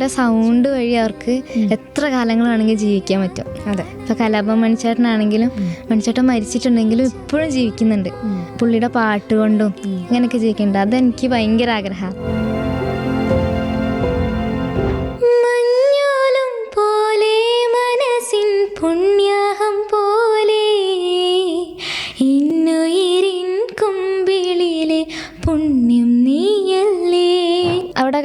അവരുടെ സൗണ്ട് വഴി അവർക്ക് എത്ര കാലങ്ങൾ വേണമെങ്കിൽ ജീവിക്കാൻ പറ്റും. അതെ. ഇപ്പൊ കലാപം മണിച്ചേട്ടനാണെങ്കിലും മണിച്ചേട്ടൻ മരിച്ചിട്ടുണ്ടെങ്കിലും ഇപ്പോഴും ജീവിക്കുന്നുണ്ട്. പുള്ളിയുടെ പാട്ട് കൊണ്ടും ഇങ്ങനെയൊക്കെ ജീവിക്കുന്നുണ്ട്. അതെനിക്ക് ഭയങ്കര ആഗ്രഹമാണ്.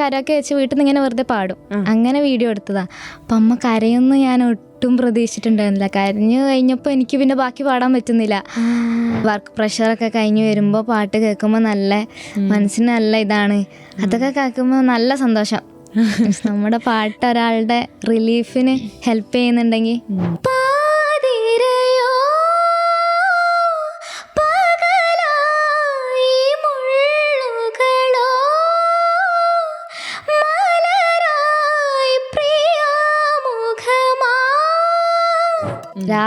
അവിടെ കരയൊക്കെ വെച്ച് വീട്ടിൽ നിന്ന് ഇങ്ങനെ വെറുതെ പാടും. അങ്ങനെ വീഡിയോ എടുത്തതാ. അപ്പം അമ്മ കരയൊന്നും ഞാൻ ഒട്ടും പ്രതീക്ഷിച്ചിട്ടുണ്ടായിരുന്നില്ല. കരഞ്ഞു കഴിഞ്ഞപ്പോൾ എനിക്ക് പിന്നെ ബാക്കി പാടാൻ പറ്റുന്നില്ല. വർക്ക് പ്രഷറൊക്കെ കഴിഞ്ഞ് വരുമ്പോൾ പാട്ട് കേൾക്കുമ്പോൾ നല്ല മനസ്സിന് നല്ല ഇതാണ്. അതൊക്കെ കേൾക്കുമ്പോൾ നല്ല സന്തോഷം. നമ്മുടെ പാട്ട് ഒരാളുടെ റിലീഫിന് ഹെൽപ്പ് ചെയ്യുന്നുണ്ടെങ്കിൽ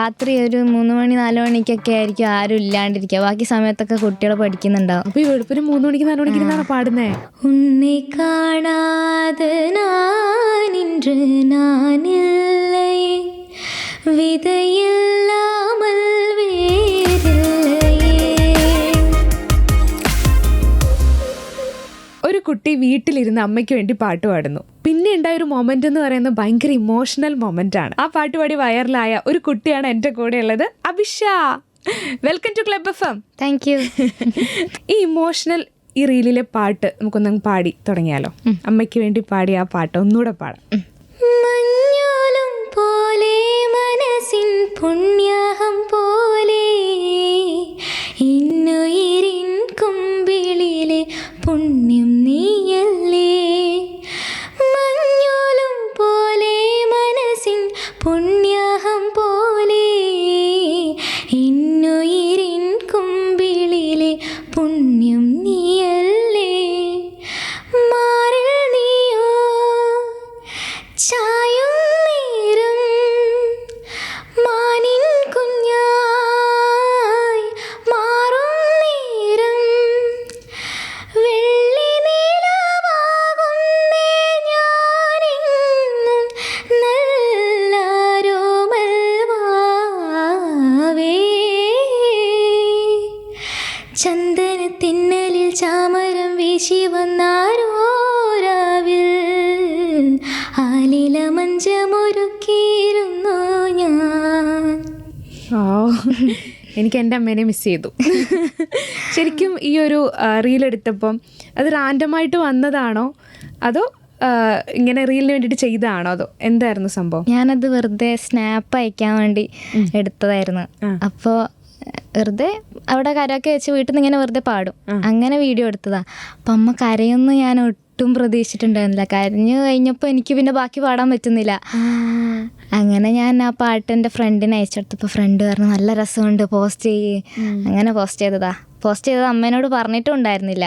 രാത്രി ഒരു മൂന്ന് മണി നാല് മണിക്കൊക്കെ ആയിരിക്കും ആരും ഇല്ലാണ്ടിരിക്കുക. ബാക്കി സമയത്തൊക്കെ കുട്ടികൾ പഠിക്കുന്നുണ്ടാവും. അപ്പൊ ഈ വെളുപ്പിന് മൂന്ന് മണിക്ക് നാല് മണിക്ക് ഇരുന്നാണ് പാടുന്നേ? ഉന്നെ കാണാതെ നാനിன்று നാനില്ലേ? വിതയില്ല ഒരു കുട്ടി വീട്ടിലിരുന്ന് അമ്മയ്ക്ക് വേണ്ടി പാട്ട് പാടുന്നു. പിന്നെ ഉണ്ടായ ഒരു മൊമെന്റ് എന്ന് പറയുന്നത് ഭയങ്കര ഇമോഷണൽ മൊമെന്റ് ആണ്. ആ പാട്ട് പാടി വൈറലായ ഒരു കുട്ടിയാണ് എന്റെ കൂടെ ഉള്ളത് Abhisha. Welcome to club F M thank you ഈ ഇമോഷണൽ ഈ റീലിലെ പാട്ട് നമുക്കൊന്നും പാടി തുടങ്ങിയാലോ. അമ്മയ്ക്ക് വേണ്ടി പാടി ആ പാട്ട് ഒന്നുകൂടെ പാടാം. പോലെ മനസ്സിൻ പുണ്യാഹം പോലെ ഇന്നുയിരിൻ കുമ്പിളിലെ പുണ്യം നീയല്ലേ? മഞ്ഞോലും പോലെ മനസ്സിൻ പുണ്യാഹം പോലെ ഇന്നുയിരിൻ കുമ്പിളിലെ പുണ്യം നീയല്ലേ? മാറിൽ നീയോ? ചായും എന്റെ അമ്മേനെ മിസ് ചെയ്തു. ശരിക്കും ഈ ഒരു റീൽ എടുത്തപ്പം അത് റാൻഡമായിട്ട് വന്നതാണോ? അതോ ഇങ്ങനെ റീലിന് വേണ്ടിയിട്ട് ചെയ്തതാണോ? അതോ എന്തായിരുന്നു സംഭവം? ഞാനത് വെറുതെ സ്നാപ്പ് അയക്കാൻ വേണ്ടി എടുത്തതായിരുന്നു. അപ്പോൾ വെറുതെ അവിടെ കരയൊക്കെ വെച്ച് വീട്ടിൽ നിന്ന് ഇങ്ങനെ വെറുതെ പാടും. അങ്ങനെ വീഡിയോ എടുത്തതാ. അപ്പം അമ്മ കരയൊന്നും ഞാൻ ഒട്ടും പ്രതീക്ഷിച്ചിട്ടുണ്ടായിരുന്നില്ല. കരഞ്ഞു കഴിഞ്ഞപ്പോൾ എനിക്ക് പിന്നെ ബാക്കി പാടാൻ പറ്റുന്നില്ല. അങ്ങനെ ഞാൻ ആ പാട്ട് എന്റെ ഫ്രണ്ടിന് അയച്ചെടുത്തപ്പോൾ ഫ്രണ്ട് പറഞ്ഞു നല്ല രസമുണ്ട് പോസ്റ്റ് ചെയ്യ്. അങ്ങനെ പോസ്റ്റ് ചെയ്തതാ. പോസ്റ്റ് ചെയ്തത് അമ്മേനോട് പറഞ്ഞിട്ടും ഉണ്ടായിരുന്നില്ല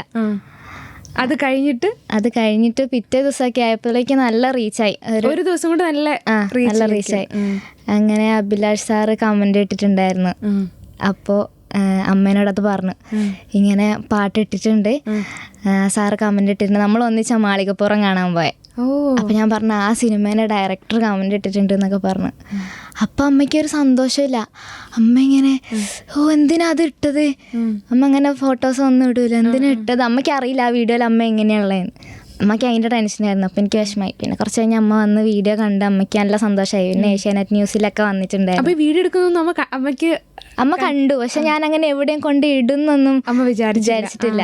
അത് കഴിഞ്ഞിട്ട്? അത് കഴിഞ്ഞിട്ട് പിറ്റേ ദിവസമൊക്കെ ആയപ്പോഴേക്ക് നല്ല റീച്ചായി. ഒരു ദിവസം കൊണ്ട് നല്ല നല്ല റീച്ചായി. അങ്ങനെ അഭിലാഷ് സാറ് കമന്റ് ഇട്ടിട്ടുണ്ടായിരുന്നു. അപ്പോൾ അപ്പോൾ അമ്മേനോടത് പറഞ്ഞു. ഇങ്ങനെ പാട്ട് ഇട്ടിട്ടുണ്ട്. സാറ് കമന്റ് ഇട്ടിട്ടുണ്ട്. നമ്മൾ ഒന്നിച്ച മാളികപ്പുറം കാണാൻ പോയെ. അപ്പം ഞാൻ പറഞ്ഞു ആ സിനിമേന്റെ ഡയറക്ടർ കമന്റ് ഇട്ടിട്ടുണ്ട് എന്നൊക്കെ പറഞ്ഞു. അപ്പം അമ്മയ്ക്ക് ഒരു സന്തോഷമില്ല. അമ്മ ഇങ്ങനെ ഓ എന്തിനാ അത് ഇട്ടത്? അമ്മ അങ്ങനെ ഫോട്ടോസ് ഒന്നും ഇടൂല. എന്തിനാ ഇട്ടത്? അമ്മയ്ക്ക് അറിയില്ല ആ വീഡിയോയിൽ അമ്മ എങ്ങനെയുള്ളതെന്ന് അമ്മയ്ക്ക് അതിന്റെ ടെൻഷനായിരുന്നു അപ്പം എനിക്ക് വിഷമമായി. പിന്നെ കുറച്ച് കഴിഞ്ഞ അമ്മ വന്ന് വീഡിയോ കണ്ട് അമ്മയ്ക്ക് നല്ല സന്തോഷമായി. പിന്നെ ഏഷ്യാനെറ്റ് ന്യൂസിലൊക്കെ വന്നിട്ടുണ്ടായിരുന്നു. വീഡിയോ എടുക്കുന്ന അമ്മയ്ക്ക് അമ്മ കണ്ടു. പക്ഷെ ഞാൻ അങ്ങനെ എവിടെയും കൊണ്ട് ഇടുന്നൊന്നും അമ്മ വിചാരിച്ചിട്ടില്ല.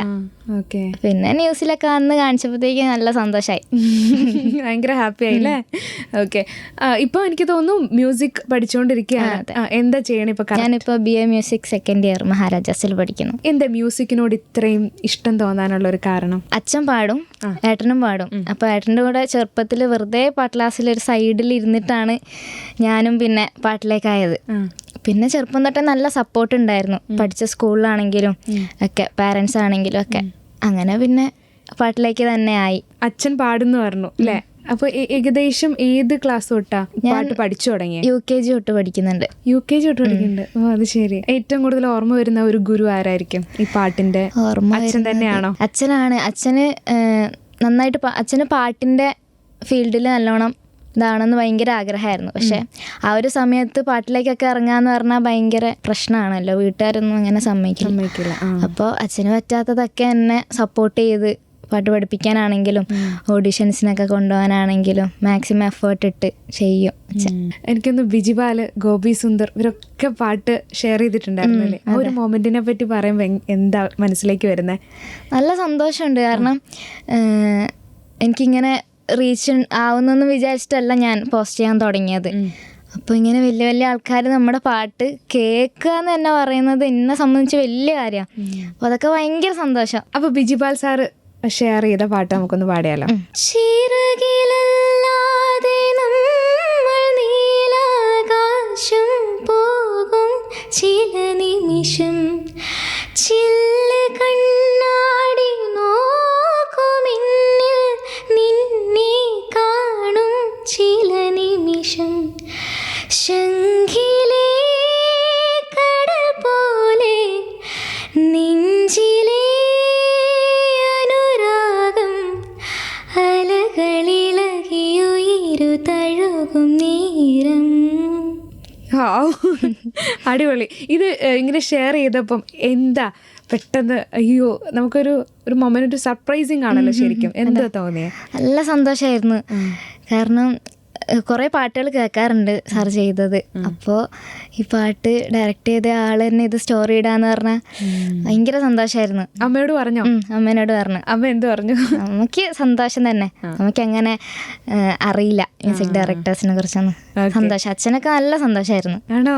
ഓക്കെ. പിന്നെ ന്യൂസിലൊക്കെ വന്ന് കാണിച്ചപ്പോഴത്തേക്ക് നല്ല സന്തോഷമായി ഭയങ്കര ഹാപ്പി ആയില്ലേ ഓക്കെ. ഇപ്പൊ എനിക്ക് തോന്നുന്നു മ്യൂസിക് പഠിച്ചുകൊണ്ടിരിക്കുകയാണ് എന്താ ചെയ്യണം ഇപ്പൊ ഞാനിപ്പോ B A music second year മഹാരാജാസിൽ പഠിക്കുന്നു. എന്താ മ്യൂസിക്കിനോട് ഇത്രയും ഇഷ്ടം തോന്നാനുള്ള ഒരു കാരണം? അച്ഛൻ പാടും ഏട്ടനും പാടും. അപ്പൊ ഏട്ടന്റെ കൂടെ ചെറുപ്പത്തിൽ വെറുതെ പാട്ട് ക്ലാസ്സിൽ ഒരു സൈഡിൽ ഇരുന്നിട്ടാണ് ഞാനും പിന്നെ പാട്ടിലേക്കായത്. പിന്നെ ചെറുപ്പം തൊട്ടേ നല്ല സപ്പോർട്ട് ഉണ്ടായിരുന്നു. പഠിച്ച സ്കൂളിലാണെങ്കിലും ഒക്കെ പാരൻസ് ആണെങ്കിലും ഒക്കെ. അങ്ങനെ പിന്നെ പാട്ടിലേക്ക് തന്നെ ആയി. അച്ഛൻ പാടുന്നു പറഞ്ഞു അല്ലേ അപ്പൊ ഏകദേശം ഏത് ക്ലാസ് തൊട്ടാ പാട്ട് പഠിച്ചു തുടങ്ങിയ? യു കെ ജി തൊട്ട് പഠിക്കുന്നുണ്ട്. യു കെ ജി തൊട്ട് പഠിക്കുന്നുണ്ട്. ഓ അത് ശരി. ഏറ്റവും കൂടുതൽ ഓർമ്മ വരുന്ന ഒരു ഗുരു ആരായിരിക്കും ഈ പാട്ടിന്റെ? ഓർമ്മ അച്ഛൻ തന്നെയാണോ? അച്ഛനാണ്. അച്ഛന് നന്നായിട്ട് അച്ഛന് പാട്ടിന്റെ ഫീൽഡിൽ നല്ലോണം ഇതാണെന്ന് ഭയങ്കര ആഗ്രഹമായിരുന്നു. പക്ഷേ ആ ഒരു സമയത്ത് പാട്ടിലേക്കൊക്കെ ഇറങ്ങാന്ന് പറഞ്ഞാൽ ഭയങ്കര പ്രശ്നമാണല്ലോ. വീട്ടുകാരൊന്നും അങ്ങനെ സമ്മതിക്കില്ല. അപ്പോൾ അച്ഛന് പറ്റാത്തതൊക്കെ എന്നെ സപ്പോർട്ട് ചെയ്ത് പാട്ട് പഠിപ്പിക്കാനാണെങ്കിലും ഓഡിഷൻസിനൊക്കെ കൊണ്ടുപോകാനാണെങ്കിലും മാക്സിമം എഫേർട്ട് ഇട്ട് ചെയ്യും. എനിക്കൊന്ന് ബിജിപാൽ ഗോപി സുന്ദർ ഇവരൊക്കെ പാട്ട് ഷെയർ ചെയ്തിട്ടുണ്ടായിരുന്നല്ലേ ആ ഒരു മൊമെന്റിനെ പറ്റി പറയുമ്പോൾ എന്താ മനസ്സിലേക്ക് വരുന്നത് നല്ല സന്തോഷമുണ്ട്. കാരണം എനിക്കിങ്ങനെ റീച്ച് ആവുന്നെന്ന് വിചാരിച്ചിട്ടല്ല ഞാൻ പോസ്റ്റ് ചെയ്യാൻ തുടങ്ങിയത്. അപ്പോൾ ഇങ്ങനെ വലിയ വലിയ ആൾക്കാർ നമ്മുടെ പാട്ട് കേൾക്കുക എന്ന് തന്നെ പറയുന്നത് എന്നെ സംബന്ധിച്ച് വലിയ കാര്യമാണ് അപ്പോൾ അതൊക്കെ ഭയങ്കര സന്തോഷം. അപ്പോൾ ബിജിപാൽ സാറ് ഷെയർ ചെയ്ത പാട്ട് നമുക്കൊന്ന് പാടിയാലോ? ചിറകിലല്ലാതെ നമ്മൾ നീലാകാശം പോകും ചില നിമിഷം. ചില്ല കണ്ണാടി തഴുകും നേരം. അടിപൊളി. ഇത് ഇങ്ങനെ ഷെയർ ചെയ്തപ്പം എന്താ പെട്ടെന്ന് അയ്യോ നമുക്കൊരു ഒരു മൊമെന്റ് ഒരു സർപ്രൈസിങ് ആണല്ലോ ശരിക്കും. എന്താ തോന്നിയത് നല്ല സന്തോഷമായിരുന്നു കാരണം കുറേ പാട്ടുകൾ കേൾക്കാറുണ്ട് സാർ ചെയ്തത്. അപ്പോൾ ഈ പാട്ട് ഡയറക്റ്റ് ചെയ്ത ആൾ തന്നെ ഇത് സ്റ്റോറി ഇടാന്ന് പറഞ്ഞാൽ ഭയങ്കര സന്തോഷമായിരുന്നു അമ്മയോട് പറഞ്ഞു? അമ്മേനോട് പറഞ്ഞു. അമ്മ എന്ത് പറഞ്ഞു? അമ്മയ്ക്ക് സന്തോഷം തന്നെ. അമ്മയ്ക്ക് അങ്ങനെ അറിയില്ല മ്യൂസിക് ഡയറക്ടേഴ്സിനെ കുറിച്ചൊന്നും. സന്തോഷം. അച്ഛനൊക്കെ നല്ല സന്തോഷമായിരുന്നു ആണോ?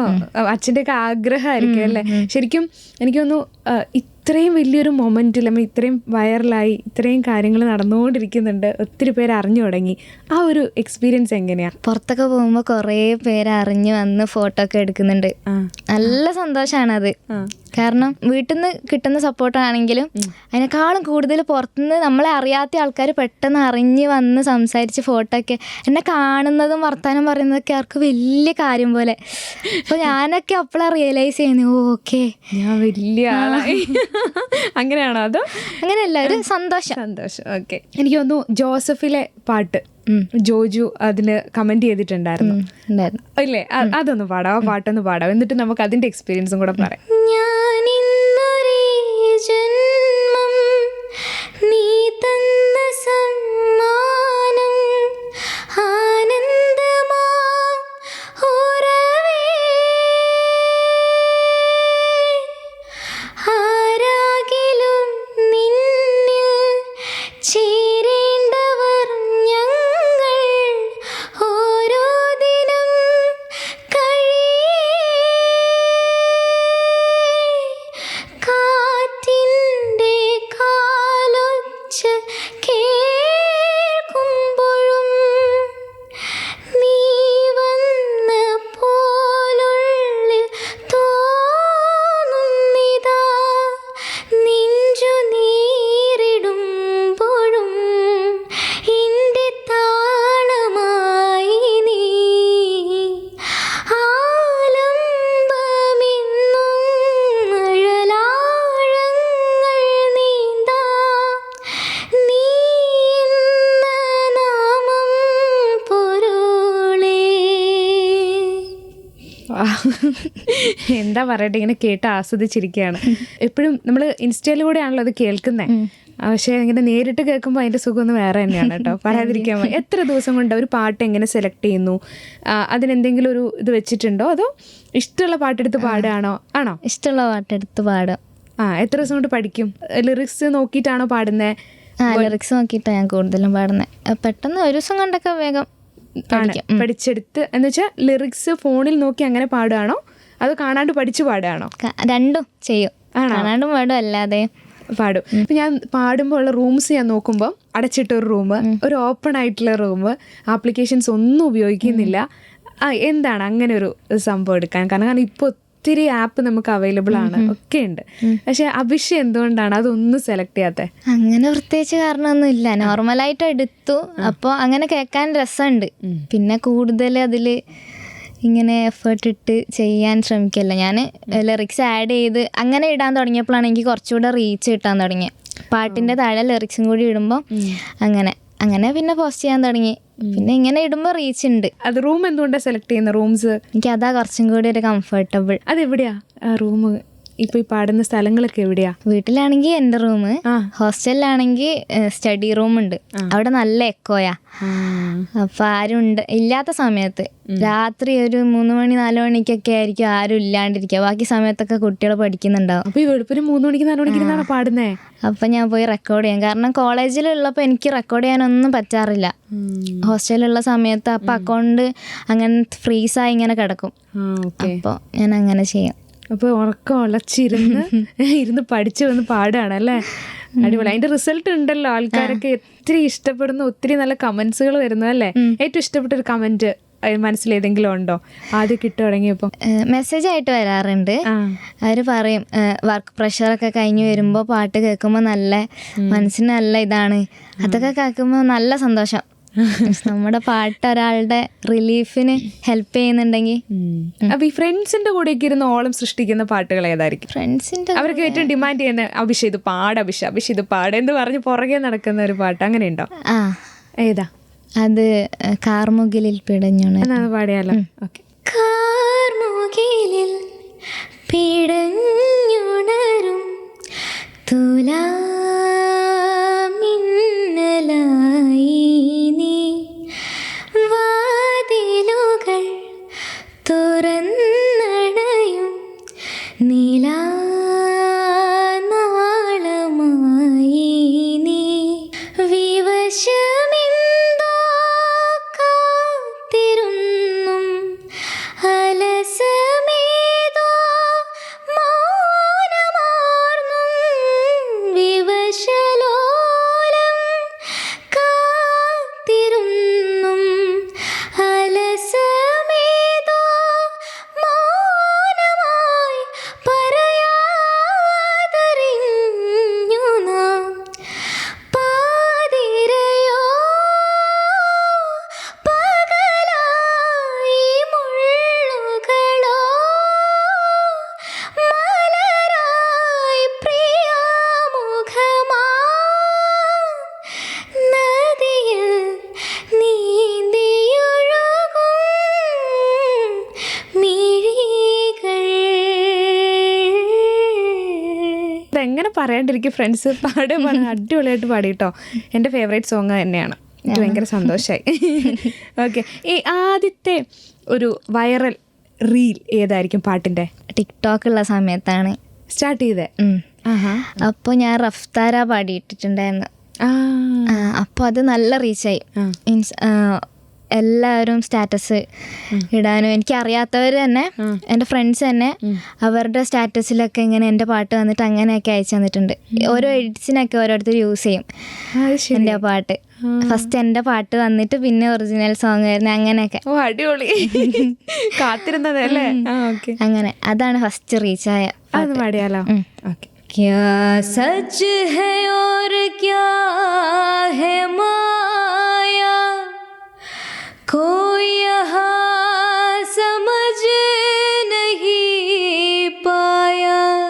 അച്ഛന്റെ ഒക്കെ ആഗ്രഹമായിരിക്കും അല്ലേ? ശരിക്കും എനിക്ക് തോന്നുന്നു ഇത്രയും വലിയൊരു മൊമെന്റിൽ നമ്മൾ ഇത്രയും വൈറലായി ഇത്രയും കാര്യങ്ങൾ നടന്നുകൊണ്ടിരിക്കുന്നുണ്ട് ഒത്തിരി പേര് അറിഞ്ഞു തുടങ്ങി. ആ ഒരു എക്സ്പീരിയൻസ് എങ്ങനെയാ? പുറത്തൊക്കെ പോകുമ്പോൾ കുറേ പേര് അറിഞ്ഞു വന്ന് ഫോട്ടോ ഒക്കെ എടുക്കുന്നുണ്ട്. നല്ല നല്ല സന്തോഷമാണത് കാരണം വീട്ടിൽ നിന്ന് കിട്ടുന്ന സപ്പോർട്ടാണെങ്കിലും അതിനേക്കാളും കൂടുതൽ പുറത്തുനിന്ന് നമ്മളെ അറിയാത്ത ആൾക്കാർ പെട്ടെന്ന് അറിഞ്ഞ് വന്ന് സംസാരിച്ച് ഫോട്ടോ ഒക്കെ എന്നെ കാണുന്നതും വർത്തമാനം പറയുന്നതൊക്കെ അവർക്ക് വലിയ കാര്യം പോലെ. അപ്പോൾ ഞാനൊക്കെ അപ്പോഴാണ് റിയലൈസ് ചെയ്യുന്നത് ഓക്കെ ഞാൻ വലിയ ആളായി. അങ്ങനെയാണോ അതോ? അങ്ങനെയല്ല ഒരു സന്തോഷം. സന്തോഷം ഓക്കെ എനിക്ക് തോന്നുന്നു ജോസഫിലെ പാട്ട് ജോജു അതിന് കമന്റ് ചെയ്തിട്ടുണ്ടായിരുന്നു. ഉണ്ടായിരുന്നു. ഇല്ലേ? അ- അതൊന്ന് പാടാം ആ പാട്ടൊന്ന് പാടാം. എന്നിട്ട് നമുക്ക് അതിന്റെ എക്സ്പീരിയൻസും കൂടെ പറയാം. जन्मं नीतन्न सं എന്താ പറയട്ടെ ഇങ്ങനെ കേട്ട് ആസ്വദിച്ചിരിക്കുകയാണ് എപ്പോഴും നമ്മൾ ഇൻസ്റ്റയിലൂടെയാണല്ലോ അത് കേൾക്കുന്നത് പക്ഷേ ഇങ്ങനെ നേരിട്ട് കേൾക്കുമ്പോൾ അതിന്റെ സുഖം ഒന്ന് വേറെ തന്നെയാണ് കേട്ടോ. പറയാതിരിക്കാൻ. എത്ര ദിവസം കൊണ്ട് ഒരു പാട്ട് എങ്ങനെ സെലക്ട് ചെയ്യുന്നു? അതിനെന്തെങ്കിലും ഒരു ഇത് വെച്ചിട്ടുണ്ടോ? അതോ ഇഷ്ടമുള്ള പാട്ടെടുത്ത് പാടുകയാണോ? ആണോ? ഇഷ്ടമുള്ള പാട്ടെടുത്ത് പാടുക ആ എത്ര ദിവസം കൊണ്ട് പഠിക്കും? ലിറിക്സ് നോക്കിയിട്ടാണോ പാടുന്നത് ലിറിക്സ് നോക്കിയിട്ടാണ് ഞാൻ കൂടുതലും പാടുന്നത് പെട്ടെന്ന് ഒരു ദിവസം കൊണ്ടൊക്കെ വേഗം. പഠിച്ചെടുത്ത് എന്ന് വെച്ചാൽ ലിറിക്സ് ഫോണിൽ നോക്കി അങ്ങനെ പാടുകയാണോ? അതോ കാണാണ്ട് പഠിച്ചു പാടുകയാണോ? രണ്ടും ചെയ്യും. കാണാണ്ടും പാടും അല്ലാതെ പാടും. ഇപ്പം ഞാൻ പാടുമ്പോൾ ഉള്ള റൂംസ് ഞാൻ നോക്കുമ്പോൾ അടച്ചിട്ട ഒരു റൂം ഒരു ഓപ്പൺ ആയിട്ടുള്ള റൂം ആപ്ലിക്കേഷൻസ് ഒന്നും ഉപയോഗിക്കുന്നില്ല. ആ എന്താണ് അങ്ങനെ ഒരു സംഭവം എടുക്കാൻ? കാരണം കാരണം ഇപ്പോൾ ഒത്തിരി ആപ്പ് നമുക്ക് അവൈലബിൾ ആണ്. ഒക്കെ ഉണ്ട്. പക്ഷെ അഭിഷ്യ എന്തുകൊണ്ടാണ് അതൊന്നും സെലക്ട് ചെയ്യാത്തത് അങ്ങനെ പ്രത്യേകിച്ച് കാരണമൊന്നും ഇല്ല. നോർമലായിട്ട് എടുത്തു. അപ്പോൾ അങ്ങനെ കേൾക്കാൻ രസമുണ്ട്. പിന്നെ കൂടുതൽ അതിൽ ഇങ്ങനെ എഫേർട്ട് ഇട്ട് ചെയ്യാൻ ശ്രമിക്കല്ല. ഞാൻ ലിറിക്സ് ആഡ് ചെയ്ത് അങ്ങനെ ഇടാൻ തുടങ്ങിയപ്പോഴാണ് എനിക്ക് കുറച്ചുകൂടെ റീച്ച് കിട്ടാൻ തുടങ്ങിയത് പാട്ടിന്റെ താഴെ ലിറിക്സും കൂടി ഇടുമ്പോൾ അങ്ങനെ അങ്ങനെ പിന്നെ പോസ്റ്റ് ചെയ്യാൻ തുടങ്ങി. പിന്നെ ഇങ്ങനെ ഇടുമ്പോൾ റീച്ച് ഉണ്ട് അത് റൂം എന്തുകൊണ്ടാണ് സെലക്ട് ചെയ്യുന്നത് റൂംസ് എനിക്ക് അതാ കുറച്ചും കൂടി ഒരു കംഫർട്ടബിൾ അതെവിടെയാ? റൂം ഇപ്പൊ ഈ പാടുന്ന സ്ഥലങ്ങളൊക്കെ എവിടെയാ? വീട്ടിലാണെങ്കിൽ എന്റെ റൂം ഹോസ്റ്റലിലാണെങ്കിൽ സ്റ്റഡി റൂം ഉണ്ട് അവിടെ നല്ല എക്കോയാ. അപ്പൊ ആരും ഇല്ലാത്ത സമയത്ത്. രാത്രി ഒരു മൂന്ന് മണി നാല് മണിക്കൊക്കെ ആയിരിക്കും ആരും ഇല്ലാണ്ടിരിക്കുക. ബാക്കി സമയത്തൊക്കെ കുട്ടികൾ പഠിക്കുന്നുണ്ടാവും. അപ്പൊ ഈ വെളുപ്പിന് മൂന്ന് മണിക്ക് നാല് മണിക്ക് ഇരുന്നാണ് പാടുന്നേ? അപ്പൊ ഞാൻ പോയി റെക്കോർഡ് ചെയ്യാം. കാരണം കോളേജിലുള്ളപ്പോൾ എനിക്ക് റെക്കോർഡ് ചെയ്യാനൊന്നും പറ്റാറില്ല. ഹോസ്റ്റലിലുള്ള സമയത്ത് അപ്പൊ അക്കൗണ്ട് അങ്ങനെ ഫ്രീസായി ഇങ്ങനെ കിടക്കും. അപ്പൊ അപ്പോൾ ഞാൻ അങ്ങനെ ചെയ്യും. അപ്പൊ ഉറക്കം ഉളച്ചിരുന്ന് ഇരുന്ന് പഠിച്ചു വന്ന് പാടുകയാണ് അല്ലേ? അടിപൊളി. അതിന്റെ റിസൾട്ട് ഉണ്ടല്ലോ. ആൾക്കാരൊക്കെ ഒത്തിരി ഇഷ്ടപ്പെടുന്ന ഒത്തിരി നല്ല കമന്റ്സുകൾ വരുന്നു വരുന്നതല്ലേ ഏറ്റവും ഇഷ്ടപ്പെട്ട ഒരു കമന്റ് മനസ്സിൽ ഏതെങ്കിലും ഉണ്ടോ? ആദ്യം കിട്ടു തുടങ്ങിയപ്പോ മെസ്സേജ് ആയിട്ട് വരാറുണ്ട്. അവർ അവർ പറയും വർക്ക് പ്രഷറൊക്കെ കഴിഞ്ഞ് വരുമ്പോൾ പാട്ട് കേൾക്കുമ്പോൾ നല്ല മനസ്സിന് നല്ല ഇതാണ്. അതൊക്കെ കേൾക്കുമ്പോൾ നല്ല സന്തോഷം. നമ്മുടെ പാട്ട് ഒരാളുടെ റിലീഫിന് ഹെൽപ്പ് ചെയ്യുന്നുണ്ടെങ്കിൽ അപ്പൊ ഈ ഫ്രണ്ട്സിന്റെ കൂടെയൊക്കെ ഇരുന്ന് ഓളം സൃഷ്ടിക്കുന്ന പാട്ടുകൾ ഏതായിരിക്കും? ഫ്രണ്ട്സിന്റെ അവർക്ക് ഏറ്റവും ഡിമാൻഡ് ചെയ്യുന്ന അഭിഷ ഇത് പാട് അഭിഷ അഭിഷ ഇത് പാട് എന്ന് പറഞ്ഞ് പുറകെ നടക്കുന്ന ഒരു പാട്ട്. അങ്ങനെ ഉണ്ടോ ആ. ഏതാ? അത് കാർമുകിലിൽ പിടഞ്ഞുണ എന്നാണ് പാടിയാലോ? ഓക്കെ. കാർമുകിലിൽ പിടഞ്ഞുണരും പറയാണ്ടിരിക്കും ഫ്രണ്ട്സ് പാടെ പാടാൻ അടിപൊളിയായിട്ട് പാടി പാടിട്ടോ. എന്റെ ഫേവറേറ്റ് സോങ് തന്നെയാണ്. എനിക്ക് ഭയങ്കര സന്തോഷമായി ഓക്കെ ഈ ആദ്യത്തെ ഒരു വൈറൽ റീൽ ഏതായിരിക്കും പാട്ടിന്റെ? ടിക്ടോക്ക് ഉള്ള സമയത്താണ്. സ്റ്റാർട്ട് ചെയ്തേ. ഉം. ആഹാ. അപ്പോൾ ഞാൻ റഫ്താര പാടിയിട്ടിട്ടുണ്ടായിരുന്നു. അപ്പോൾ അത് നല്ല റീച്ചായി. മീൻസ് എല്ലാവരും സ്റ്റാറ്റസ് ഇടാനും എനിക്ക് അറിയാത്തവർ തന്നെ എൻ്റെ ഫ്രണ്ട്സ് തന്നെ അവരുടെ സ്റ്റാറ്റസിലൊക്കെ ഇങ്ങനെ എൻ്റെ പാട്ട് വന്നിട്ട് അങ്ങനെയൊക്കെ അയച്ചു തന്നിട്ടുണ്ട് ഓരോ എഡിറ്റ്സിനൊക്കെ ഓരോരുത്തർ യൂസ് ചെയ്യും അത് ശരി എൻ്റെ പാട്ട് ഫസ്റ്റ് എൻ്റെ പാട്ട് വന്നിട്ട് പിന്നെ ഒറിജിനൽ സോങ് വരുന്നത് അങ്ങനെയൊക്കെ ഓ അടിപൊളി കാത്തിരുന്നത് അല്ലേ ആ ഓക്കെ അങ്ങനെ അതാണ് ഫസ്റ്റ് റീച്ചായ അത് പാടിയാലോ ഓക്കെ क्या सच है और क्या है माया यहाँ समझ नहीं पाया।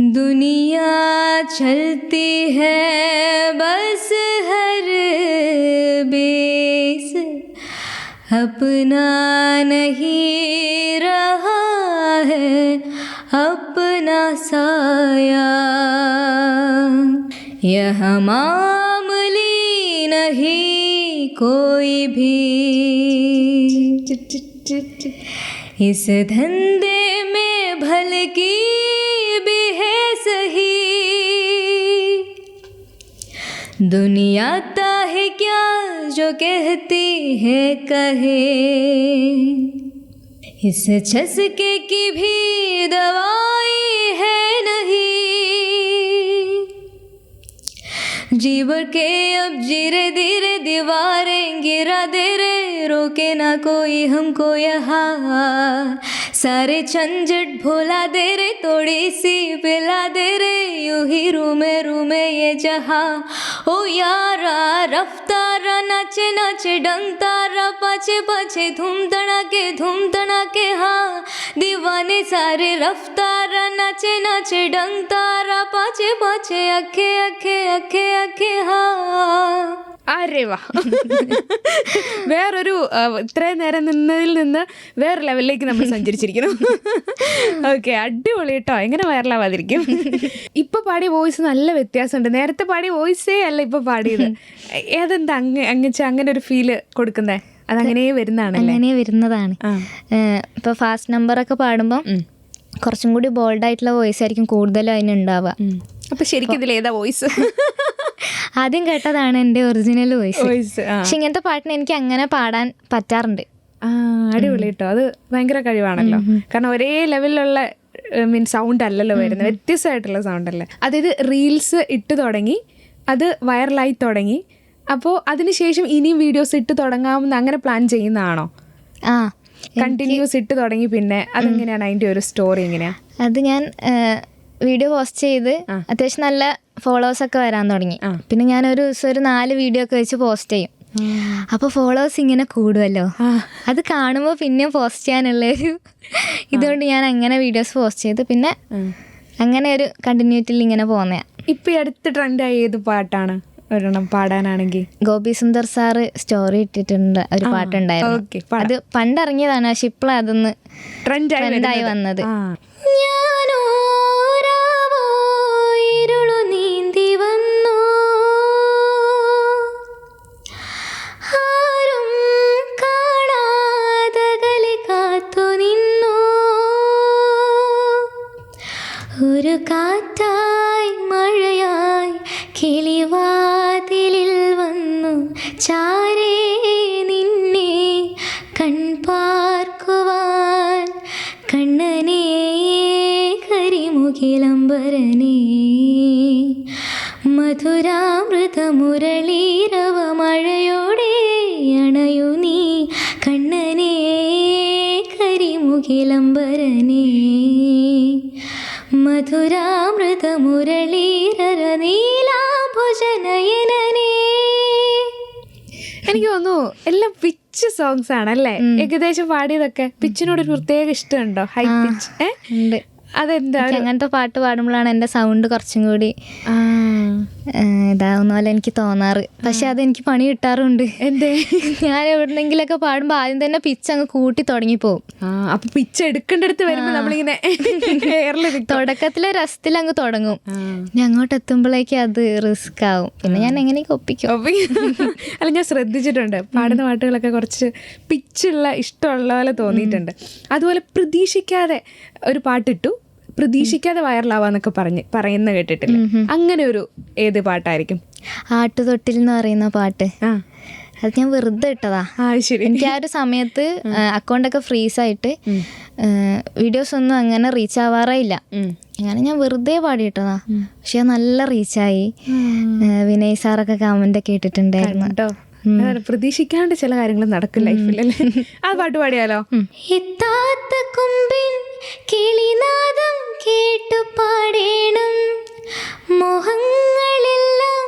दुनिया चलती है बस हर बेस। अपना नहीं रहा है अपना साया। यह मामूली नहीं कोई भी। इस धंधे में भल की भी है सही। दुनिया ता है क्या जो कहती है कहे। इस छसके की भी दवाई है नहीं। जीवर के अब जीरे धीरे दीवारें गिरा दे रे रोके ना कोई हमको यहाँ। सारे झंझट भोला दे रे, थोड़ी सी पिला दे रे, यू ही रूमे रूमे ये जहाँ। ઓ યારા, રફતારા, નાચે નાચે ડંગતારા પાછે પાછે ધૂમ ધડાકે ધૂમ ધડાકે હા. દીવાને સારે રફતારા, નાચે નાચે ડંગતારા પાછે પાછે, અખે અખે અખે અખે, હા. അരേ വാ വേറൊരു ഇത്രയും നേരം നിന്നതിൽ നിന്ന് വേറെ ലെവലിലേക്ക് നമ്മൾ സഞ്ചരിച്ചിരിക്കുന്നു. ഓക്കെ അടിപൊളി കേട്ടോ. എങ്ങനെ വൈറലാവാതിരിക്കും? ഇപ്പൊ പാടിയ വോയിസ് നല്ല വ്യത്യാസമുണ്ട്. നേരത്തെ പാടിയ വോയിസേ അല്ല ഇപ്പൊ പാടിയത്. ഏതെന്താ അങ്ങ് അങ്ങച്ച അങ്ങനെ ഒരു ഫീൽ കൊടുക്കുന്നേ? അതങ്ങനെ വരുന്നതാണ് അങ്ങനെ വരുന്നതാണ്. ഇപ്പൊ ഫാസ്റ്റ് ഫാസ്റ്റ് നമ്പറൊക്കെ പാടുമ്പോൾ കുറച്ചും കൂടി ബോൾഡ് ആയിട്ടുള്ള വോയിസ് ആയിരിക്കും കൂടുതലും അതിനുണ്ടാവുക. അപ്പൊ ശരിക്കും ഇതിൽ ഏതാ വോയിസ്? ആദ്യം കേട്ടതാണ് എന്റെ ഒറിജിനൽ വോയിസ്. പക്ഷെ ഇങ്ങനത്തെ പാട്ടിന് എനിക്ക് അങ്ങനെ പാടാൻ പറ്റാറുണ്ട്. അടിപൊളി കേട്ടോ. അത് ഭയങ്കര കഴിവാണല്ലോ. കാരണം ഒരേ ലെവലിലുള്ള മീൻ സൗണ്ട് അല്ലല്ലോ വരുന്നത്. വ്യത്യസ്തമായിട്ടുള്ള സൗണ്ട് അല്ലേ അതായത് റീൽസ് ഇട്ട് തുടങ്ങി അത് വൈറലായി തുടങ്ങി. അപ്പോൾ അതിനുശേഷം ഇനിയും വീഡിയോസ് ഇട്ട് തുടങ്ങാമെന്ന് അങ്ങനെ പ്ലാൻ ചെയ്യുന്നതാണോ? ആ കണ്ടിന്യൂസ് ഇട്ട് തുടങ്ങി പിന്നെ അതെങ്ങനെയാണ് അതിന്റെ ഒരു സ്റ്റോറി എങ്ങനെയാണ് അത് ഞാൻ വീഡിയോ പോസ്റ്റ് ചെയ്ത് അത്യാവശ്യം നല്ല ഫോളോവേഴ്സ് ഒക്കെ വരാൻ തുടങ്ങി. പിന്നെ ഞാൻ ഒരു ദിവസം ഒരു നാല് വീഡിയോ ഒക്കെ വെച്ച് പോസ്റ്റ് ചെയ്യും. അപ്പോൾ ഫോളോവേഴ്സ് ഇങ്ങനെ കൂടുമല്ലോ അത് കാണുമ്പോൾ പിന്നെയും പോസ്റ്റ് ചെയ്യാനുള്ള ഒരു ഇതുകൊണ്ട് ഞാൻ അങ്ങനെ വീഡിയോസ് പോസ്റ്റ് ചെയ്ത്. പിന്നെ അങ്ങനെ ഒരു കണ്ടിന്യൂറ്റിൽ ഇങ്ങനെ പോന്നെ ഇപ്പൊ ഈ അടുത്ത് ട്രെൻഡായി ഏത് പാട്ടാണ് ഒരെണ്ണം പാടാനാണെങ്കിൽ ഗോപി സുന്ദർ സാറ് സ്റ്റോറി ഇട്ടിട്ടുണ്ട് ഒരു പാട്ടുണ്ടായിരുന്നു. അത് പണ്ടിറങ്ങിയതാണ് പക്ഷെ ഇപ്പോഴാണ് അതൊന്ന് ട്രെൻഡായി വന്നത്. നീലാഭുജനയനനേ. എനിക്ക് തോന്നുന്നു എല്ലാം പിച്ച് സോങ്സ് ആണ് അല്ലേ ഏകദേശം പാടിയതൊക്കെ പിച്ചിനോട് ഒരു പ്രത്യേക ഇഷ്ടമുണ്ടോ? ഹൈ പിച്ച് അതെന്താ? അങ്ങനത്തെ പാട്ട് പാടുമ്പോഴാണ് എന്റെ സൗണ്ട് കുറച്ചും കൂടി ഇതാവുന്ന പോലെ എനിക്ക് തോന്നാറ്. പക്ഷെ അത് എനിക്ക് പണി കിട്ടാറുണ്ട്. എന്തേ? ഞാൻ എവിടെന്നെങ്കിലൊക്കെ പാടുമ്പോൾ ആദ്യം തന്നെ പിച്ച് അങ്ങ് കൂട്ടി തുടങ്ങി പോകും അപ്പൊ പിച്ച് എടുക്കേണ്ടടുത്ത് വരുമ്പോ നമ്മളിങ്ങനെ തുടക്കത്തിലെ രസത്തിൽ അങ്ങ് തുടങ്ങും. ഞാൻ അങ്ങോട്ട് എത്തുമ്പോഴേക്കും അത് റിസ്ക് ആവും. പിന്നെ ഞാൻ എങ്ങനെയൊക്കെ ഒപ്പിക്കും. അല്ല ഞാൻ ശ്രദ്ധിച്ചിട്ടുണ്ട്. പാടുന്ന പാട്ടുകളൊക്കെ കുറച്ച് പിച്ചുള്ള ഇഷ്ടമുള്ള പോലെ തോന്നിയിട്ടുണ്ട്. അതുപോലെ പ്രതീക്ഷിക്കാതെ ഒരു പാട്ടിട്ടു. പ്രതീക്ഷിക്കാതെ വൈറലാവാന്നൊക്കെ പറഞ്ഞ് പറയുന്ന കേട്ടിട്ടില്ല? അങ്ങനെ ഒരു ഏത് പാട്ടായിരിക്കും? ആട്ടുതൊട്ടിൽ എന്ന് പറയുന്ന പാട്ട്. അത് ഞാൻ വെറുതെ ഇട്ടതാ. എനിക്ക് ആ ഒരു സമയത്ത് അക്കൗണ്ടൊക്കെ ഫ്രീസ് ആയിട്ട് വീഡിയോസ് ഒന്നും അങ്ങനെ റീച്ച് ആവാറേ ഇല്ല. അങ്ങനെ ഞാൻ വെറുതെ പാടിയിട്ടതാ പക്ഷെ നല്ല റീച്ചായി വിനയ് സാറൊക്കെ കമന്റ് ഒക്കെ ഇട്ടിട്ടുണ്ടായിരുന്നു. പ്രതീക്ഷിക്കാണ്ട് ചില കാര്യങ്ങൾ നടക്കും ലൈഫിൽ അല്ലേ? ആ പാട്ട് പാടിയാലോ? എത്താത്ത കുമ്പിൻ കിളിനാദം കേട്ടു പാടേണം. മോഹങ്ങളെല്ലാം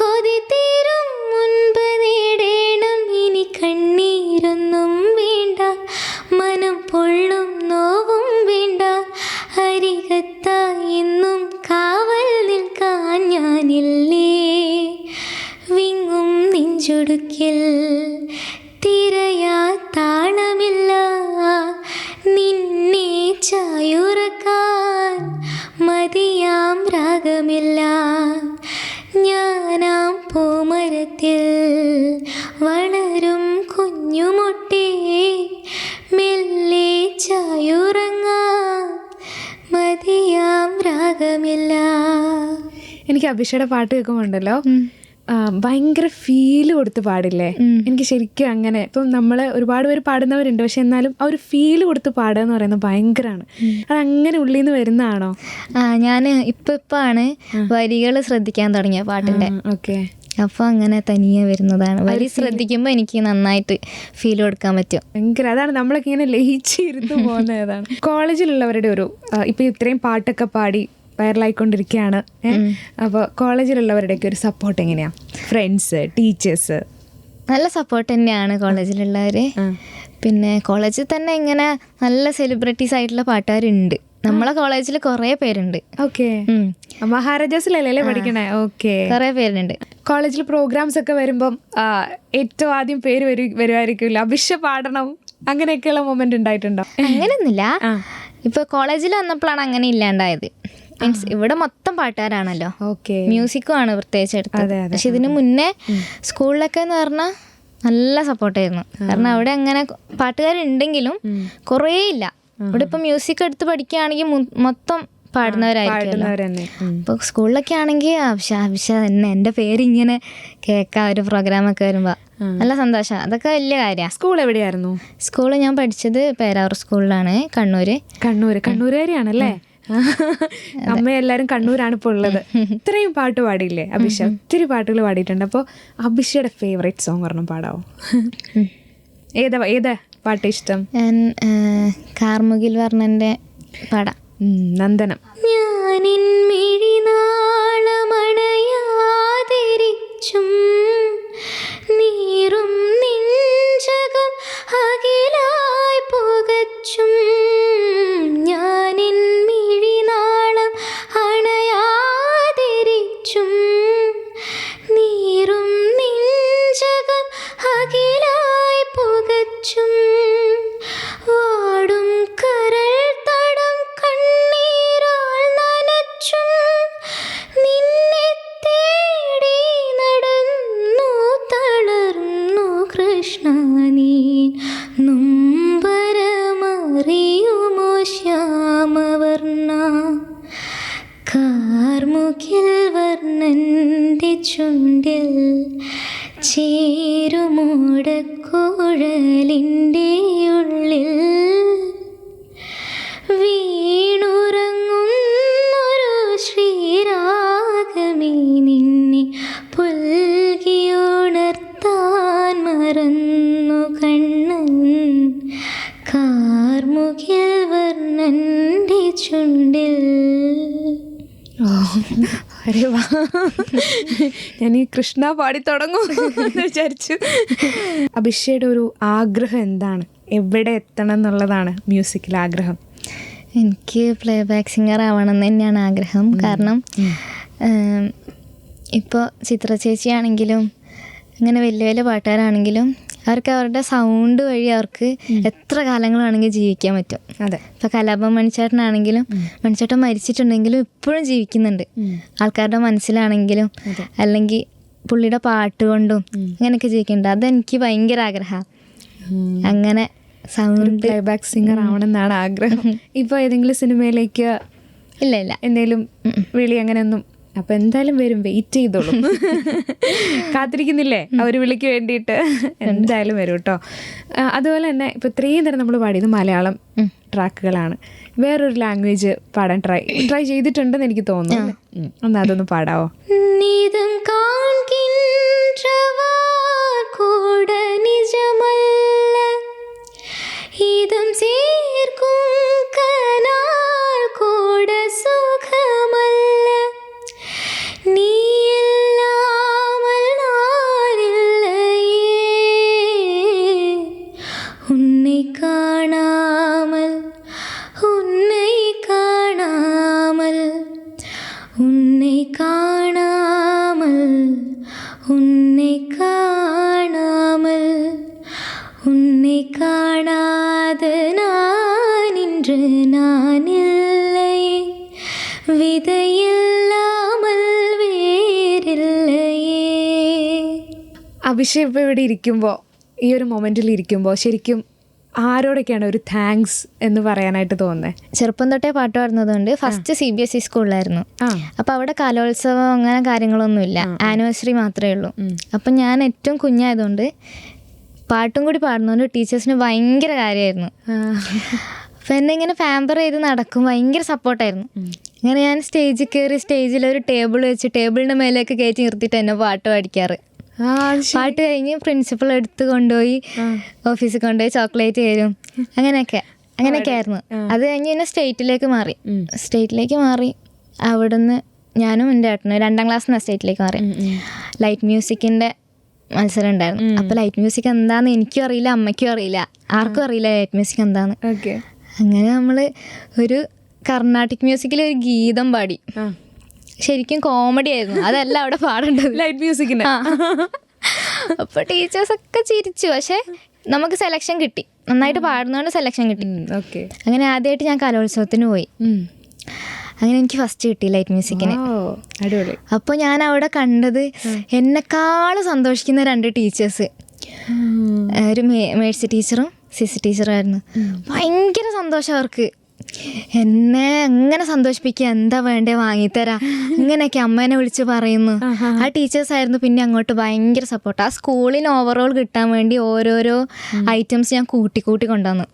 കൊതി തീരും മുൻപ് നേടേണം. ഇനി കണ്ണീരൊന്നും വേണ്ട മനം പൊള്ളും നോവും വേണ്ട. അരികത്ത എന്നും കാവൽ നിൽക്കാൻ ഞാനില്ലേ? നെഞ്ചൊടുക്കിൽ തിരയാ താണമില്ല. നിന്നെ ചായുറക്കാൻ മതിയാം രാഗമില്ല. ഞാനാം പൂമരത്തിൽ വളരും കുഞ്ഞുമൊട്ടേ. മെല്ലെ ചായുറങ്ങാ മതിയാം രാഗമില്ല. എനിക്ക് അഭിഷയുടെ പാട്ട് കേൾക്കുമ്പോണ്ടല്ലോ ഭയങ്കര ഫീൽ കൊടുത്ത് പാടില്ലേ? എനിക്ക് ശരിക്കും അങ്ങനെ. ഇപ്പം നമ്മൾ ഒരുപാട് പേര് പാടുന്നവരുണ്ട്. പക്ഷെ എന്നാലും ആ ഒരു ഫീൽ കൊടുത്ത് പാടുക എന്ന് പറയുന്നത് ഭയങ്കരമാണ്. അത് അങ്ങനെ ഉള്ളിൽ നിന്ന് വരുന്നതാണോ? ആ ഞാൻ ഇപ്പം ആണ് വരികൾ ശ്രദ്ധിക്കാൻ തുടങ്ങിയ പാട്ടിന്റെ ഓക്കെ. അപ്പോൾ അങ്ങനെ തനിയെ വരുന്നതാണ്. വരി ശ്രദ്ധിക്കുമ്പോൾ എനിക്ക് നന്നായിട്ട് ഫീൽ കൊടുക്കാൻ പറ്റും. ഭയങ്കര അതാണ്. നമ്മളൊക്കെ ഇങ്ങനെ ലയിച്ചിരുന്നു പോകുന്നതാണ് കോളേജിലുള്ളവരുടെ ഒരു ഇപ്പൊ ഇത്രയും പാട്ടൊക്കെ പാടി വൈറലായിക്കൊണ്ടിരിക്കുകയാണ് അപ്പോൾ കോളേജിലുള്ളവരുടെയൊക്കെ ഒരു സപ്പോർട്ട് എങ്ങനെയാ? ഫ്രണ്ട്സ് ടീച്ചേഴ്സ് നല്ല സപ്പോർട്ട് തന്നെയാണ് കോളേജിലുള്ളവർ പിന്നെ കോളേജിൽ തന്നെ ഇങ്ങനെ നല്ല സെലിബ്രിറ്റീസ് ആയിട്ടുള്ള പാട്ടുകാരുണ്ട്. നമ്മളെ കോളേജിൽ കുറേ പേരുണ്ട്. ഓക്കെ. മഹാരാജാസിലല്ലേ പഠിക്കണേ? ഓക്കെ. കുറേ പേരുണ്ട്. കോളേജിൽ പ്രോഗ്രാംസ് ഒക്കെ വരുമ്പം ഏറ്റവും ആദ്യം പേര് വരു വരുമായിരിക്കില്ല അഭിഷ പാടണം അങ്ങനെയൊക്കെയുള്ള മൊമെന്റ് ഉണ്ടായിട്ടുണ്ടോ? അങ്ങനെയൊന്നുമില്ല. ഇപ്പൊ കോളേജിൽ വന്നപ്പോഴാണ് അങ്ങനെ ഇല്ലാണ്ടായത്. മീൻസ് ഇവിടെ മൊത്തം പാട്ടുകാരാണല്ലോ. ഓക്കെ. മ്യൂസിക്കും ആണ് പ്രത്യേകിച്ച് എടുത്തത് പക്ഷെ ഇതിന് മുന്നേ സ്കൂളിലൊക്കെ എന്ന് പറഞ്ഞാൽ നല്ല സപ്പോർട്ടായിരുന്നു. കാരണം അവിടെ അങ്ങനെ പാട്ടുകാരുണ്ടെങ്കിലും കുറേ ഇല്ല ഇവിടെ ഇപ്പം മ്യൂസിക് എടുത്ത് പഠിക്കുകയാണെങ്കിൽ മൊത്തം. അപ്പോൾ സ്കൂളിലൊക്കെ ആണെങ്കിൽ ആവശ്യ ആവശ്യ തന്നെ എന്റെ പേരിങ്ങനെ കേൾക്കാം ഒരു പ്രോഗ്രാമൊക്കെ വരുമ്പോൾ നല്ല സന്തോഷം. അതൊക്കെ വലിയ കാര്യമാണ് സ്കൂൾ എവിടെയായിരുന്നു സ്കൂൾ ഞാൻ പഠിച്ചത് പേരാവൂർ സ്കൂളിലാണ് കണ്ണൂര്. കണ്ണൂര്. കണ്ണൂരുകാരിയാണല്ലേ അമ്മ എല്ലാരും കണ്ണൂരാണ് ഇപ്പോൾ ഉള്ളത്. ഇത്രയും പാട്ട് പാടിയില്ലേ അഭിഷ ഒത്തിരി പാട്ടുകൾ പാടിയിട്ടുണ്ട്. അപ്പോൾ അഭിഷയുടെ ഫേവറേറ്റ് സോങ് ഒരെണ്ണം പാടാവോ? ഏതാ ഏതാ പാട്ട് ഇഷ്ടം? ഞാൻ കാർമുകിൽ വർണന്റെ പടം. നന്ദനം. ഞാനിൻ മിഴിനാളമണയാതിരിച്ചും നീറും നെഞ്ചകം അകിലായി പുകച്ചും ഞാനിൻ പുകച്ചും ചുണ്ടിൽ അരെ വാ. ഞാൻ ഈ കൃഷ്ണ പാടി തുടങ്ങും എന്ന് വിചാരിച്ചു. അഭിഷയുടെ ഒരു ആഗ്രഹം എന്താണ്? എവിടെ എത്തണം എന്നുള്ളതാണ് മ്യൂസിക്കിൽ ആഗ്രഹം. എനിക്ക് പ്ലേ ബാക്ക് സിംഗർ ആവണം എന്ന് തന്നെയാണ് ആഗ്രഹം. കാരണം ഇപ്പോൾ ചിത്ര ചേച്ചിയാണെങ്കിലും അങ്ങനെ വലിയ വലിയ പാട്ടുകാരാണെങ്കിലും അവർക്ക് അവരുടെ സൗണ്ട് വഴി അവർക്ക് എത്ര കാലങ്ങളാണെങ്കിലും ജീവിക്കാൻ പറ്റും. അതെ. ഇപ്പൊ കലാപം മണിച്ചേട്ടനാണെങ്കിലും മണിച്ചേട്ടൻ മരിച്ചിട്ടുണ്ടെങ്കിലും ഇപ്പോഴും ജീവിക്കുന്നുണ്ട്. ആൾക്കാരുടെ മനസ്സിലാണെങ്കിലും അല്ലെങ്കിൽ പുള്ളിയുടെ പാട്ട് കൊണ്ടും അങ്ങനെയൊക്കെ ജീവിക്കുന്നുണ്ട്. അതെനിക്ക് ഭയങ്കര ആഗ്രഹമാണ് അങ്ങനെ സൗണ്ട് പ്ലേബാക്ക് സിംഗർ ആവണമെന്നാണ് ആഗ്രഹം. ഇപ്പോൾ ഏതെങ്കിലും സിനിമയിലേക്ക് ഇല്ല ഇല്ല. എന്തെങ്കിലും വിളി അങ്ങനെയൊന്നും അപ്പൊ എന്തായാലും വരും വെയിറ്റ് ചെയ്തോളൂ. കാത്തിരിക്കുന്നില്ലേ? അവർ വിളിക്ക് വേണ്ടിയിട്ട്. എന്തായാലും വരും കേട്ടോ അതുപോലെ തന്നെ ഇപ്പൊ ഇത്രയും നേരം നമ്മൾ പാടിയത് മലയാളം ട്രാക്കുകളാണ്. വേറൊരു ലാംഗ്വേജ് പാടാൻ ട്രൈ ട്രൈ ചെയ്തിട്ടുണ്ടെന്ന് എനിക്ക് തോന്നുന്നു ഒന്ന് അതൊന്ന് പാടാവോ? നീതം കാണിക്കൻ നിജമൽ காணாத நான் இன்று நான் இல்லையே വിതയില്ലാമൽ വേരില്ലയേ അഭിഷേക് ഇപ്പോൾ ഇവിടെ ഇരിക്കുമ്പോൾ ഈ ഒരു മൊമെന്റിൽ ഇരിക്കുമ്പോൾ ശരിക്കും ആരോടൊക്കെയാണ് ഒരു താങ്ക്സ് എന്ന് പറയാനായിട്ട് തോന്നുന്നത് ചെറുപ്പം തൊട്ടേ പാട്ട് പാടുന്നതുകൊണ്ട് first C B S E സ്കൂളിലായിരുന്നു ആ അപ്പോൾ അവിടെ കലോത്സവം അങ്ങനെ കാര്യങ്ങളൊന്നുമില്ല ആനിവേഴ്സറി മാത്രമേ ഉള്ളൂ അപ്പം ഞാൻ ഏറ്റവും കുഞ്ഞായതുകൊണ്ട് പാട്ടും കൂടി പാടുന്നതുകൊണ്ട് ടീച്ചേഴ്സിന് ഭയങ്കര കാര്യമായിരുന്നു. അപ്പം എന്നെ ഇങ്ങനെ പാമ്പർ ചെയ്ത് നടക്കും. ഭയങ്കര സപ്പോർട്ടായിരുന്നു അങ്ങനെ ഞാൻ സ്റ്റേജിൽ കയറി സ്റ്റേജിൽ ഒരു ടേബിൾ വെച്ച് ടേബിളിന്റെ മേലേക്ക് കയറ്റി നിർത്തിയിട്ട് എന്നെ പാട്ട് പഠിക്കാറ് പാട്ട് കഴിഞ്ഞ് പ്രിൻസിപ്പൾ എടുത്ത് കൊണ്ടുപോയി ഓഫീസിൽ കൊണ്ടുപോയി ചോക്ലേറ്റ് തരും. അങ്ങനെയൊക്കെ. അങ്ങനെയൊക്കെ ആയിരുന്നു. അത് കഴിഞ്ഞ് പിന്നെ സ്റ്റേറ്റിലേക്ക് മാറി. സ്റ്റേറ്റിലേക്ക് മാറി അവിടുന്ന് ഞാനും എന്റെ ഏട്ടനും രണ്ടാം ക്ലാസ്സിൽ നിന്ന് സ്റ്റേറ്റിലേക്ക് മാറി. ലൈറ്റ് മ്യൂസിക്കിന്റെ മത്സരം ഉണ്ടായിരുന്നു അപ്പൊ ലൈറ്റ് മ്യൂസിക് എന്താന്ന് എനിക്കും അറിയില്ല അമ്മയ്ക്കും അറിയില്ല. ആർക്കും അറിയില്ല ലൈറ്റ് മ്യൂസിക് എന്താന്ന്. ഓക്കെ. അങ്ങനെ നമ്മൾ ഒരു കർണാട്ടിക് മ്യൂസിക്കിൽ ഒരു ഗീതം പാടി. ശരിക്കും കോമഡി ആയിരുന്നു. അതല്ല അവിടെ പാടേണ്ടത്. ലൈറ്റ് മ്യൂസിക്കിന്. അപ്പൊ ടീച്ചേഴ്സ് ഒക്കെ ചിരിച്ചു. പക്ഷെ നമുക്ക് സെലക്ഷൻ കിട്ടി. നന്നായിട്ട് പാടുന്നതുകൊണ്ട് സെലക്ഷൻ കിട്ടി. ഓക്കെ. അങ്ങനെ ആദ്യമായിട്ട് ഞാൻ കലോത്സവത്തിന് പോയി. അങ്ങനെ എനിക്ക് ഫസ്റ്റ് കിട്ടി ലൈറ്റ് മ്യൂസിക്കിന് അടിപൊളി. അപ്പോൾ ഞാൻ അവിടെ കണ്ടത് എന്നെക്കാളും സന്തോഷിക്കുന്ന രണ്ട് ടീച്ചേഴ്സ് ഒരു മേഴ്സി ടീച്ചറും സിസി ടീച്ചറായിരുന്നു ഭയങ്കര സന്തോഷം അവർക്ക്. എന്നെ എങ്ങനെ സന്തോഷിപ്പിക്കുക? എന്താ വേണ്ടേ? വാങ്ങിത്തരാ. ഇങ്ങനെയൊക്കെ അമ്മേനെ വിളിച്ച് പറയുന്നു. ആ ടീച്ചേഴ്സ് ആയിരുന്നു പിന്നെ അങ്ങോട്ട് ഭയങ്കര സപ്പോർട്ട് ആ സ്കൂളിന് ഓവറോൾ കിട്ടാൻ വേണ്ടി ഓരോരോ ഐറ്റംസ് ഞാൻ കൂട്ടി കൂട്ടി കൊണ്ടുവന്നു.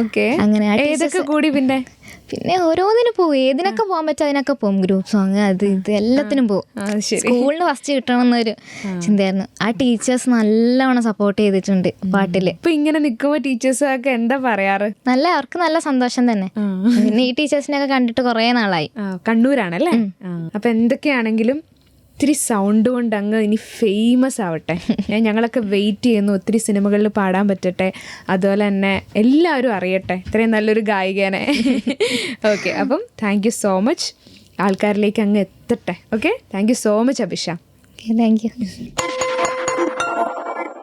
ഓക്കെ അങ്ങനെ കൂടി പിന്നെ? പിന്നെ ഓരോന്നിനും പോകും ഏതിനൊക്കെ പോകാൻ പറ്റും അതിനൊക്കെ പോകും ഗ്രൂപ്പ് സോങ് അത് ഇത് എല്ലാത്തിനും പോകും സ്കൂളിന് ഫസ്റ്റ് കിട്ടണം എന്നൊരു ചിന്തയായിരുന്നു. ആ ടീച്ചേഴ്സ് നല്ലവണ്ണം സപ്പോർട്ട് ചെയ്തിട്ടുണ്ട് പാട്ടിൽ. ഇപ്പൊ ഇങ്ങനെ നിൽക്കുമ്പോ ടീച്ചേഴ്സ് ഒക്കെ എന്താ പറയാറ്? നല്ല അവർക്ക് നല്ല സന്തോഷം തന്നെ. പിന്നെ ഈ ടീച്ചേഴ്സിനെ ഒക്കെ കണ്ടിട്ട് കുറെ നാളായി. കണ്ണൂരാണല്ലേ. അപ്പൊ എന്തൊക്കെയാണെങ്കിലും ഇത്തിരി സൗണ്ട് കൊണ്ട് അങ്ങ് ഇനി ഫേമസ് ആവട്ടെ. ഞാൻ ഞങ്ങളൊക്കെ വെയിറ്റ് ചെയ്യുന്നു. ഒത്തിരി സിനിമകളിൽ പാടാൻ പറ്റട്ടെ. അതുപോലെ തന്നെ എല്ലാവരും അറിയട്ടെ. ഇത്രയും നല്ലൊരു ഗായികനെ. ഓക്കെ അപ്പം താങ്ക് യു സോ മച്ച് ആൾക്കാരിലേക്ക് അങ്ങ് എത്തട്ടെ. Okay thank you so much Abhisha. Thank you